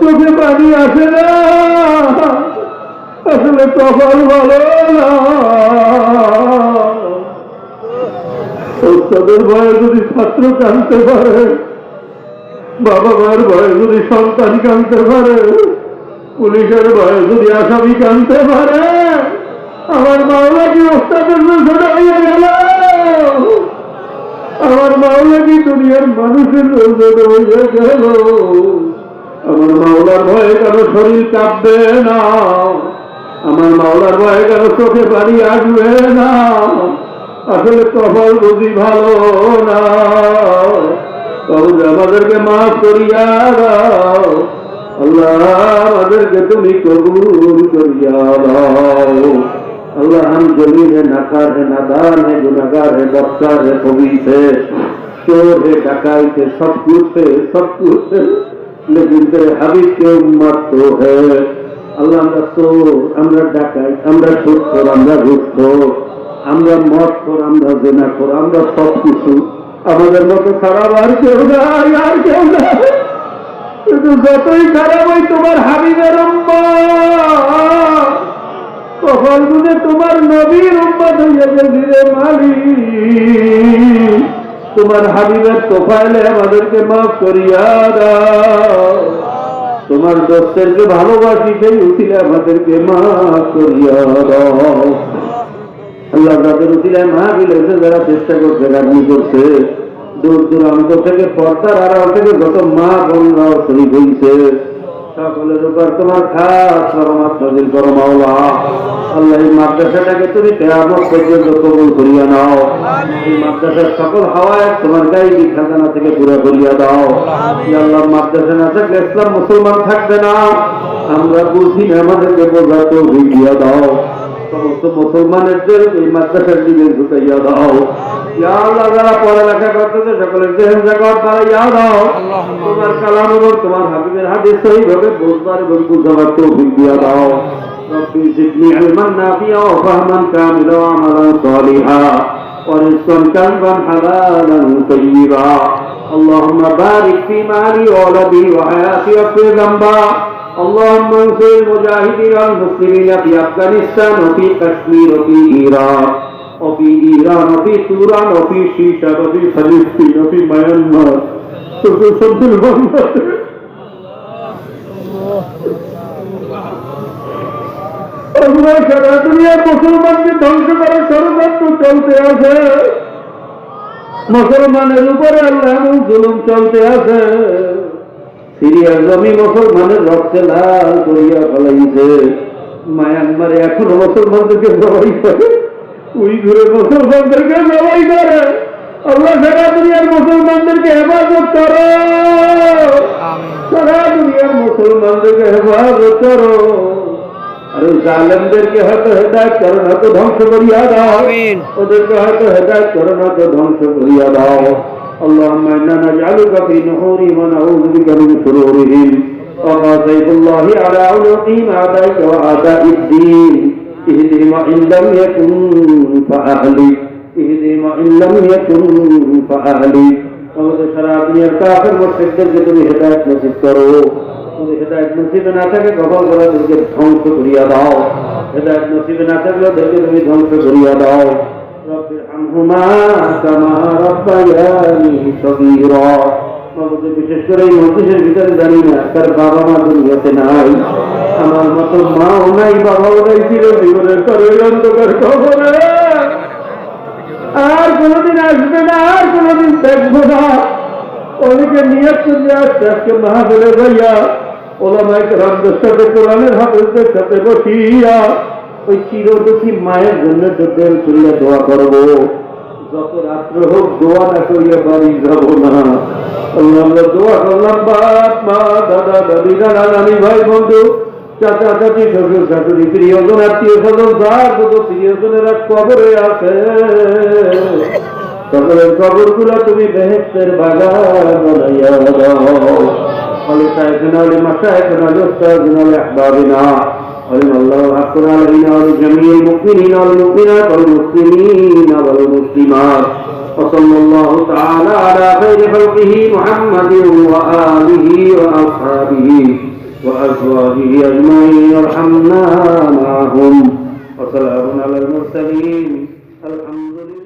চোখে পানি আসে না। আসলে কপাল ভালো না। ওস্তাদের ভয়ে যদি ছাত্র কানতে পারে, বাবা মায়ের ভয়ে যদি সন্তান কানতে পারে, পুলিশের ভয়ে যদি আসামি কানতে পারে, আমার মাওলা কি ওস্তাদের দুনিয়ার মানুষের ওজন হয়ে গেল। আমার মাওলার ভয়ে কারও শরীর কাঁপবে না। আমার মাওলার ভয়ে কারও চোখে বাড়ি আসবে না। আসলে কপাল বুঝি ভালো না। তবে আমাদেরকে মাফ করিয়া দাও, আল্লাহ আমাদেরকে তুমি কবুল করিয়া দাও। আল্লাহ ہم জমি হে নাকার হে নাদার হে, গুনাগার হে, বক্তার হে কবি ہے चोर है डकाइत है सब कुछ है सब कुछ है लेकिन तेरे हबीब के उम्मत तो है আল্লাহ আমরা চোর আমরা ডাকাই আমরা সুস্থর আমরা ঘুষখ আমরা মদ কর আমরা জেনা কর আমরা সব কিছু আমাদের মতো খারাপ আর কেউ নাই আর কেউ নাই কিন্তু যতই খারাপ হয় তোমার হাবিবের উম্মা কপাল গুনে তোমার নবীর উম্মত হইয়া গেছি রে মালিক তোমার হাবিবের তোফাইলে আমাদেরকে মাফ করিয়া দাও। তোমার দোস্তেরকে ভালোবাসি, সেই উঠিলে আমাদেরকে মাফ করিয়া দাও। আল্লাহ তাদের উঠিলে মা বিলেছে যারা চেষ্টা করছে রান্নি করছে। দূর দূরান্ত থেকে পর্দার আড়াল থেকে যত মা বোনরাও শরীর হইছে। সকলের উপর তোমার খাস পরমাত নজির করো মাওলা। আল্লাহ, এই মাদ্রাসাটাকে তুমি কেয়ামত পর্যন্ত কবুল করিয়া নাও। এই মাদ্রাসার সকল হাওয়ায় তোমার গায়ে খাজানা থেকে পুরো করিয়া দাও। আল্লাহ, মাদ্রাসা না থাকলে ইসলাম মুসলমান থাকবে না। আমরা বুঝি না আমাদেরকে বোঝা তো দাও। সমস্ত মুসলমানের এই মাদ্রাসার দিকে ঢুকাইয়া দাও। ইয়া আল্লাহ যারা পড়ালেখা করতেছে সকলের জেহেন জাগত তারা ইয়া দাও তোমার কালাম এবং তোমার হাবিবের হাদিস সহিভাবে বুঝবার এবং বুঝাবার তৌফিক দিয়া দাও ربي زدني علما نافعا وفهما كاملا وعملا صالحا ورزقا كربا حلالا طيبا اللهم بارك في مالي وولدي وحياتي وفي ذنبا اللهم انصر المجاهدين والمسلمين في افغانستان وفي كشمير وفي ايران وفي ايران وفي سوران وفي شيشة وفي فلسطين وفي ميانمار وفي سد البنات আমরা সারা দুনিয়ার মুসলমানকে ধ্বংস করার ষড়যন্ত্র চলতে আছে মুসলমানের উপরে আল্লাহ এমন জুলুম চলতে আছে সিরিয়ার জমি মুসলমানের রক্তে লাল করিয়া ফেলাইছে মায়ানমারে এখনো মুসলমানদেরকে জবাই করে ওই ঘুরে মুসলমানদেরকে জবাই করে আল্লাহ সারা দুনিয়ার মুসলমানদেরকে হেফাজত করো সারা দুনিয়ার মুসলমানদেরকে হেফাজত করো আর ওই জালেমদেরকে হয়তো হেদায়ত করো না তো ধ্বংস করিয়া দাও আমিন। ওদেরকে হয়তো হেদায়ত করো না তো ধ্বংস করিয়া দাও اللهم إنا نجعلك في نحورهم ونعوذ بك من شرورهم وما سيف الله على عنقهم أعدائك وأعداء الدين اهدهم إن لم يكن فأهلك اهدهم إن لم يكن فأهلك আমাদের সারা দুনিয়ার কাফের মুশরিকদেরকে তুমি হেদায়েত নসিব করো তুমি হেদায়েত নসিবে না থাকে কখন করে ওদেরকে ধ্বংস করিয়া দাও হেদায়েত নসিবে না থাকলে ওদেরকে তুমি ধ্বংস করিয়া দাও رب ارحمهما كما ربياني صغيرا আমাদের বিশেষ করে এই ভিতরে জানি না তার বাবা মা দুনিয়াতে নাই। আমার মতো মাও নাই বাবাও নাই ছিল জীবনের অন্ধকার আর কোনোদিন আসবে না আর কোনোদিন দেখব না। অনেকে নিয়ে চলে আসছে আজকে মাহাবীরের ভাইয়া ওলামাইক রামদের সাথে কোরআনের হাফেজদের সাথে বসিয়া ওই চিরদুখী মায়ের জন্য যুদ্ধের চলে দোয়া করব। যত রাত্র হোক দোয়া না করিয়া বাড়ি যাব না। আমরা দোয়া করলাম, বাপ, মা, দাদা, দাদি, নানা, নানি, ভাই, বন্ধু, চাচা, চাচি, শ্বশুর, শাশুড়ি, প্রিয়জন, আত্মীয় স্বজন, যার কবরে আছে। সকলের কবরগুলা তুমি বেহেস্তের বাগান দাও। আহবাবিনা। علم الله حقنا علينا ولجميع المؤمنين والمؤمنات والمسلمين والمسلمات. وصلى الله تعالى على خير خلقه محمد وآله وأصحابه وأزواجه أجمعين. يرحمنا معهم. وسلام على المرسلين. الحمد لله.